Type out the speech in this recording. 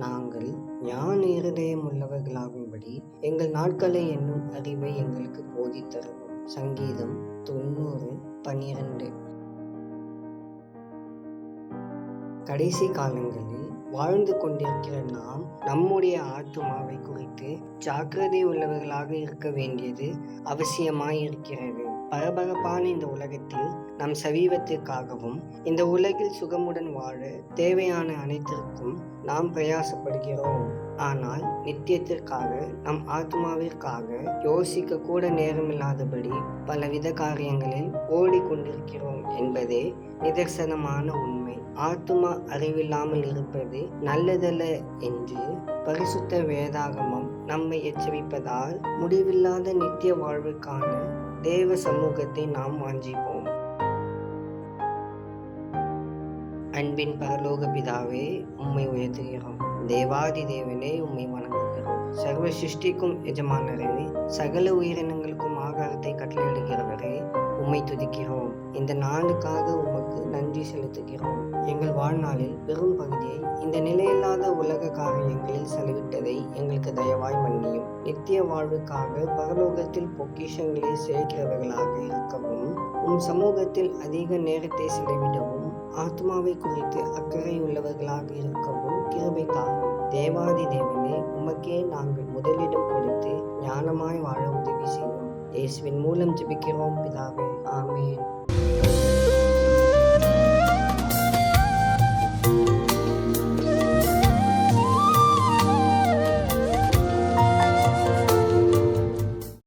நாங்கள் ஞான இருதயம் உள்ளவர்களாகும்படி எங்கள் நாட்களை என்னும் அறிவை எங்களுக்கு போதித்தரும் சங்கீதம் தொண்ணூறு பன்னிரண்டு. கடைசி காலங்களில் வாழ்ந்து கொண்டிருக்கிற நாம் நம்முடைய ஆத்மாவை குறித்து ஜாக்கிரதை உள்ளவர்களாக இருக்க வேண்டியது அவசியமாயிருக்கிறது. பரபரப்பான இந்த உலகத்தில் நம் சமீபத்திற்காகவும் இந்த உலகில் சுகமுடன் வாழ தேவையான அனைத்திற்கும் நாம் பிரயாசப்படுகிறோம். ஆனால் நித்தியத்திற்காக நம் ஆத்மாவிற்காக யோசிக்க கூட நேரமில்லாதபடி பலவித காரியங்களில் ஓடிக்கொண்டிருக்கிறோம் என்பதே நிதர்சனமான உண்மை. ஆத்துமா அறிவில்லாமல் இருப்பது நல்லதல்ல என்று பரிசுத்த வேதாகமம் நம்மை எச்சரிப்பதால் முடிவில்லாத நித்திய வாழ்வுக்கான தேவ சமூகத்தை நாம் வாஞ்சிப்போம். அன்பின் பரலோக பிதாவே உம்மை உயர்த்துகிறோம். தேவாதி தேவனே உம்மை வணங்குகிறோம். சர்வ சிருஷ்டிக்கும் எஜமானரே சகல உயிரினங்களுக்கும் ஆகாரத்தை கட்டளையிடுகிறவரே உம்மை துதிக்கிறோம். இந்த நாளுக்காக உமக்கு நன்றி செலுத்துகிறோம். எங்கள் வாழ்நாளில் பெரும் பகுதியை இந்த நிலையில்லாத உலக காரியங்களில் செலவிட்டதை எங்களுக்கு தயவாய் மன்னியும். நித்திய வாழ்வுக்காக பரலோகத்தில் பொக்கிஷங்களை சேர்க்கிறவர்களாக இருக்கவும் உம் சமூகத்தில் அதிக நேரத்தை செலவிடவும் ஆத்மாவை குறித்து அக்கறை உள்ளவர்களாக இருக்கவும் கிருபை தாரும் தேவாதி தேவனே உமக்கே நாங்கள் முதலிடம் கொடுத்து ஞானமாய் வாழ உதவி செய்யும் இயேசுவின் மூலம் ஜெபிக்கிறோம் பிதாவே. ஆமென்.